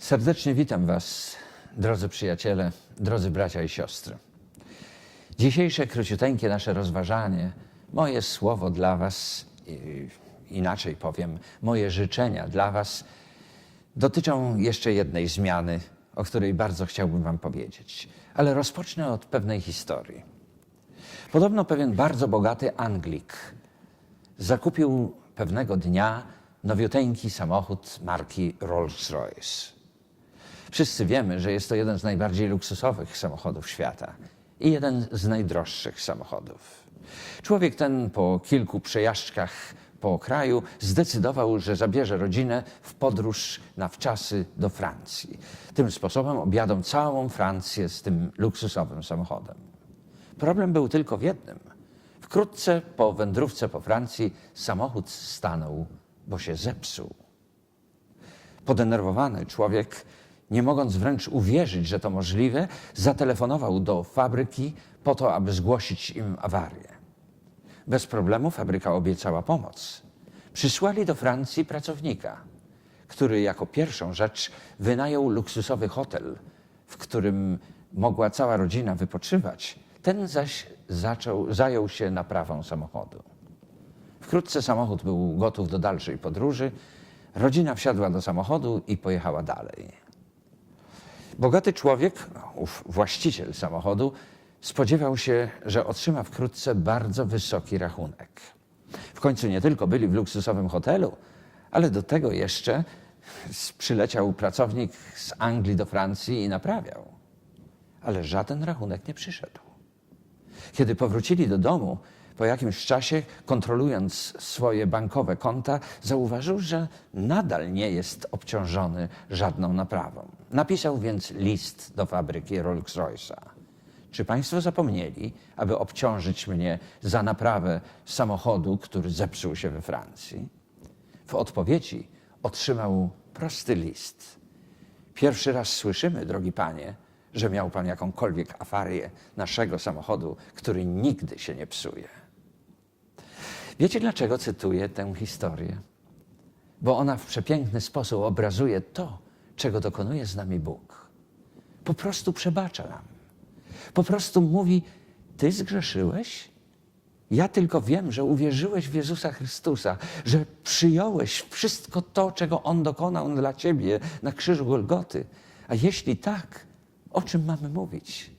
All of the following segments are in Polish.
Serdecznie witam Was, drodzy przyjaciele, drodzy bracia i siostry. Dzisiejsze króciuteńkie nasze rozważanie, moje słowo dla Was, inaczej powiem, moje życzenia dla Was, dotyczą jeszcze jednej zmiany, o której bardzo chciałbym Wam powiedzieć. Ale rozpocznę od pewnej historii. Podobno pewien bardzo bogaty Anglik zakupił pewnego dnia nowiuteńki samochód marki Rolls-Royce. Wszyscy wiemy, że jest to jeden z najbardziej luksusowych samochodów świata i jeden z najdroższych samochodów. Człowiek ten po kilku przejażdżkach po kraju zdecydował, że zabierze rodzinę w podróż na wczasy do Francji. Tym sposobem objadą całą Francję z tym luksusowym samochodem. Problem był tylko w jednym. Wkrótce po wędrówce po Francji samochód stanął, bo się zepsuł. Podenerwowany człowiek, nie mogąc wręcz uwierzyć, że to możliwe, zatelefonował do fabryki po to, aby zgłosić im awarię. Bez problemu fabryka obiecała pomoc. Przysłali do Francji pracownika, który jako pierwszą rzecz wynajął luksusowy hotel, w którym mogła cała rodzina wypoczywać. Ten zaś zaczął, zajął się naprawą samochodu. Wkrótce samochód był gotów do dalszej podróży. Rodzina wsiadła do samochodu i pojechała dalej. Bogaty człowiek, ów właściciel samochodu, spodziewał się, że otrzyma wkrótce bardzo wysoki rachunek. W końcu nie tylko byli w luksusowym hotelu, ale do tego jeszcze przyleciał pracownik z Anglii do Francji i naprawiał. Ale żaden rachunek nie przyszedł. Kiedy powrócili do domu, po jakimś czasie, kontrolując swoje bankowe konta, zauważył, że nadal nie jest obciążony żadną naprawą. Napisał więc list do fabryki Rolls-Royce'a. Czy Państwo zapomnieli, aby obciążyć mnie za naprawę samochodu, który zepsuł się we Francji? W odpowiedzi otrzymał prosty list. Pierwszy raz słyszymy, drogi panie, że miał pan jakąkolwiek afarię naszego samochodu, który nigdy się nie psuje. Wiecie, dlaczego cytuję tę historię? Bo ona w przepiękny sposób obrazuje to, czego dokonuje z nami Bóg. Po prostu przebacza nam. Po prostu mówi: Ty zgrzeszyłeś? Ja tylko wiem, że uwierzyłeś w Jezusa Chrystusa, że przyjąłeś wszystko to, czego On dokonał dla ciebie na krzyżu Golgoty. A jeśli tak, o czym mamy mówić?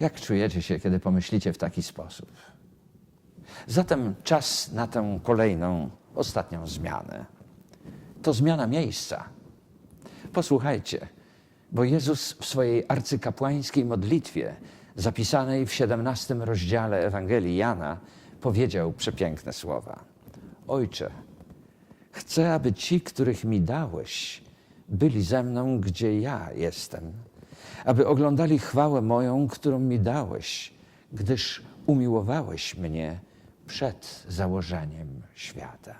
Jak czujecie się, kiedy pomyślicie w taki sposób? Zatem czas na tę kolejną, ostatnią zmianę. To zmiana miejsca. Posłuchajcie, bo Jezus w swojej arcykapłańskiej modlitwie, zapisanej w 17 rozdziale Ewangelii Jana, powiedział przepiękne słowa. Ojcze, chcę, aby ci, których mi dałeś, byli ze mną, gdzie ja jestem, aby oglądali chwałę moją, którą mi dałeś, gdyż umiłowałeś mnie przed założeniem świata.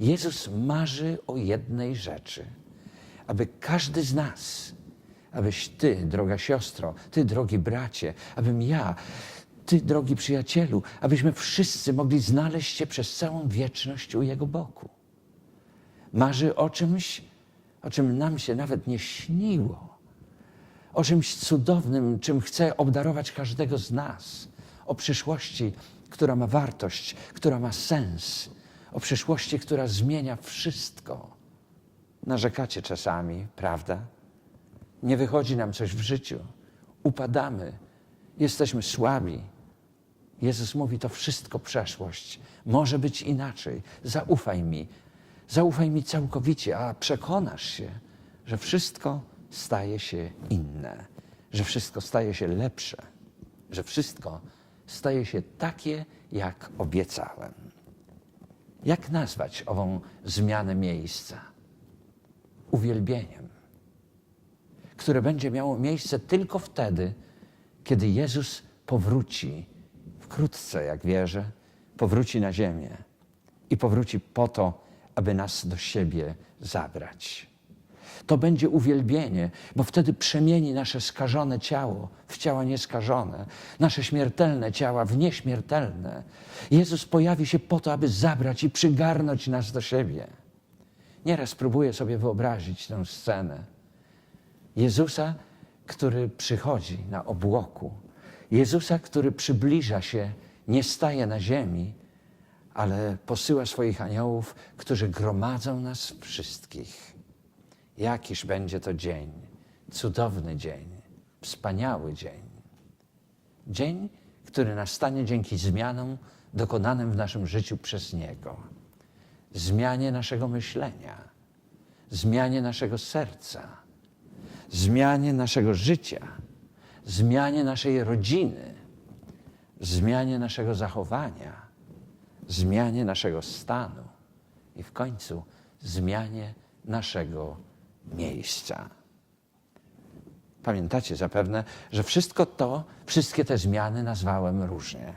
Jezus marzy o jednej rzeczy, aby każdy z nas, abyś ty, droga siostro, ty, drogi bracie, abym ja, ty, drogi przyjacielu, abyśmy wszyscy mogli znaleźć się przez całą wieczność u Jego boku. Marzy o czymś, o czym nam się nawet nie śniło, o czymś cudownym, czym chce obdarować każdego z nas, o przyszłości, która ma wartość, która ma sens, o przyszłości, która zmienia wszystko. Narzekacie czasami, prawda? Nie wychodzi nam coś w życiu, upadamy, jesteśmy słabi. Jezus mówi: To wszystko przeszłość, może być inaczej. Zaufaj mi, zaufaj mi całkowicie, a przekonasz się, że wszystko staje się inne, że wszystko staje się lepsze, że wszystko staje się takie, jak obiecałem. Jak nazwać ową zmianę miejsca? Uwielbieniem, które będzie miało miejsce tylko wtedy, kiedy Jezus powróci, wkrótce, jak wierzę, powróci na ziemię i powróci po to, aby nas do siebie zabrać. To będzie uwielbienie, bo wtedy przemieni nasze skażone ciało w ciała nieskażone, nasze śmiertelne ciała w nieśmiertelne. Jezus pojawi się po to, aby zabrać i przygarnąć nas do siebie. Nieraz próbuję sobie wyobrazić tę scenę. Jezusa, który przychodzi na obłoku, Jezusa, który przybliża się, nie staje na ziemi, ale posyła swoich aniołów, którzy gromadzą nas wszystkich. Jakiż będzie to dzień, cudowny dzień, wspaniały dzień. Dzień, który nastanie dzięki zmianom dokonanym w naszym życiu przez Niego. Zmianie naszego myślenia, zmianie naszego serca, zmianie naszego życia, zmianie naszej rodziny, zmianie naszego zachowania, zmianie naszego stanu. I w końcu zmianie naszego miejsca. Pamiętacie zapewne, że wszystko to, wszystkie te zmiany nazwałem różnie.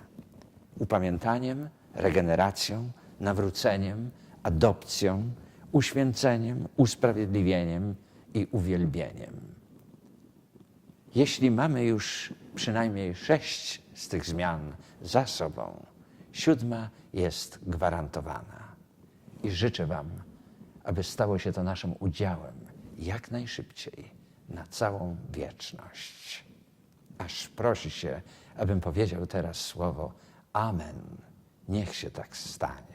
Upamiętaniem, regeneracją, nawróceniem, adopcją, uświęceniem, usprawiedliwieniem i uwielbieniem. Jeśli mamy już przynajmniej sześć z tych zmian za sobą, siódma jest gwarantowana. I życzę Wam, aby stało się to naszym udziałem jak najszybciej na całą wieczność. Aż prosi się, abym powiedział teraz słowo Amen. Niech się tak stanie.